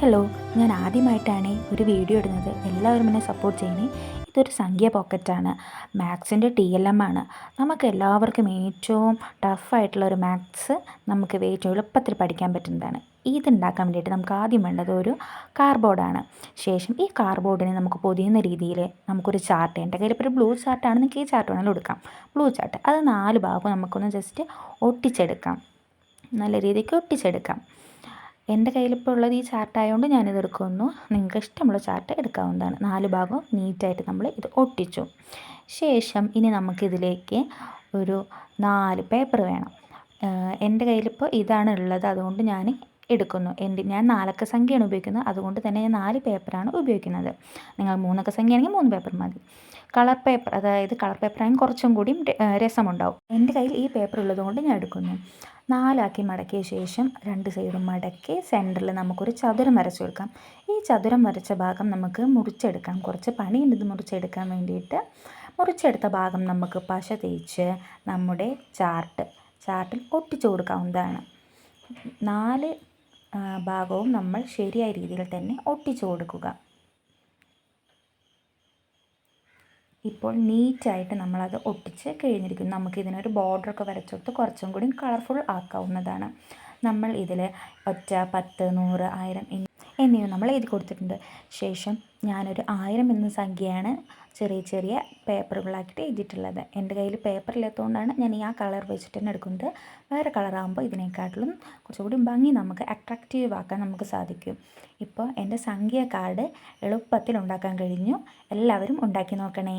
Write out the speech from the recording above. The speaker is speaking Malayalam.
ഹലോ ഞാൻ ആദ്യമായിട്ടാണ് ഒരു വീഡിയോ ഇടുന്നത്. എല്ലാവരും എന്നെ സപ്പോർട്ട് ചെയ്യണേ. ഇതൊരു സംഖ്യ പോക്കറ്റാണ് മാത്സിന്റെ ടി എൽ എം ആണ്. നമുക്ക് എല്ലാവർക്കും ഏറ്റവും ടഫായിട്ടുള്ള ഒരു മാത്സ് നമുക്ക് ഏറ്റവും എളുപ്പത്തിൽ പഠിക്കാൻ പറ്റുന്നതാണ്. ഇതുണ്ടാക്കാൻ വേണ്ടിയിട്ട് നമുക്ക് ആദ്യം വേണ്ടത് ഒരു കാർബോർഡാണ് ശേഷം ഈ കാർബോർഡിനെ നമുക്ക് പൊതിയുന്ന രീതിയിൽ നമുക്കൊരു ചാർട്ട് എന്റെ കയ്യിൽ ഇപ്പോൾ ഒരു ബ്ലൂ ചാർട്ടാണ് നിങ്ങൾക്ക് ഈ ചാർട്ട് വേണമെങ്കിൽ എടുക്കാം. ബ്ലൂ ചാർട്ട് അത് നാല് ഭാഗവും നമുക്കൊന്ന് ജസ്റ്റ് ഒട്ടിച്ചെടുക്കാം. നല്ല രീതിക്ക് ഒട്ടിച്ചെടുക്കാം. എന്റെ കയ്യിലിപ്പോൾ ഉള്ളത് ഈ ചാർട്ടായതുകൊണ്ട് ഞാനിത് എടുക്കുന്നു. നിങ്ങൾക്ക് ഇഷ്ടമുള്ള ചാർട്ട് എടുക്കാവുന്നതാണ്. നാല് ഭാഗവും നീറ്റായിട്ട് നമ്മൾ ഇത് ഒട്ടിച്ചു. ശേഷം ഇനി നമുക്കിതിലേക്ക് ഒരു നാല് പേപ്പർ വേണം. എന്റെ കയ്യിലിപ്പോൾ ഇതാണ് ഉള്ളത് അതുകൊണ്ട് ഞാൻ എടുക്കുന്നു. എന്റെ ഞാൻ നാലക്ക സംഖ്യയാണ് ഉപയോഗിക്കുന്നത്. അതുകൊണ്ട് തന്നെ ഞാൻ നാല് പേപ്പറാണ് ഉപയോഗിക്കുന്നത്. നിങ്ങൾ മൂന്നക്ക സംഖ്യയാണെങ്കിൽ മൂന്ന് പേപ്പർ മതി. കളർ പേപ്പർ അതായത് കളർ പേപ്പറാണെങ്കിൽ കുറച്ചും കൂടിയും രസമുണ്ടാവും. എന്റെ കയ്യിൽ ഈ പേപ്പർ ഉള്ളതുകൊണ്ട് ഞാൻ എടുക്കുന്നു. നാലാക്കി മടക്കിയ ശേഷം രണ്ട് സൈഡും മടക്കി സെന്ററിൽ നമുക്കൊരു ചതുരം വരച്ചു കൊടുക്കാം. ഈ ചതുരം വരച്ച ഭാഗം നമുക്ക് മുറിച്ചെടുക്കാം. കുറച്ച് പണിയുണ്ട് ഇത് മുറിച്ചെടുക്കാൻ വേണ്ടിയിട്ട്. മുറിച്ചെടുത്ത ഭാഗം നമുക്ക് പശ തേച്ച് നമ്മുടെ ചാർട്ട് ചാർട്ടിൽ ഒട്ടിച്ചു കൊടുക്കാവുന്നതാണ് നാല് ഭാഗവും നമ്മൾ ശരിയായ രീതിയിൽ തന്നെ ഒട്ടിച്ചു കൊടുക്കുക. ഇപ്പോൾ നീറ്റായിട്ട് നമ്മളത് ഒട്ടിച്ച് കഴിഞ്ഞിരിക്കും നമുക്ക് ഇതിനൊരു ബോർഡറൊക്കെ വരച്ചെടുത്ത് കുറച്ചും കൂടി കളർഫുൾ ആക്കാവുന്നതാണ്. നമ്മൾ ഇതിൽ ഒറ്റ പത്ത് നൂറ് ആയിരം എന്നിവ നമ്മൾ എഴുതി കൊടുത്തിട്ടുണ്ട്. ശേഷം ഞാനൊരു ആയിരം എന്ന സംഖ്യയാണ് ചെറിയ ചെറിയ പേപ്പറുകളാക്കിയിട്ട് എഴുതിയിട്ടുള്ളത്. എന്റെ കയ്യിൽ പേപ്പർ ഇല്ലാത്തതുകൊണ്ടാണ് ഞാൻ ഈ ആ കളർ വെച്ചിട്ട് തന്നെ എടുക്കുന്നത്. വേറെ കളറാകുമ്പോൾ ഇതിനേക്കാട്ടിലും കുറച്ചുകൂടി ഭംഗി നമുക്ക് അട്രാക്റ്റീവ് ആക്കാൻ നമുക്ക് സാധിക്കും. ഇപ്പോൾ എന്റെ സംഖ്യ കാർഡ് എളുപ്പത്തിൽ ഉണ്ടാക്കാൻ കഴിഞ്ഞു. എല്ലാവരും ഉണ്ടാക്കി നോക്കണേ.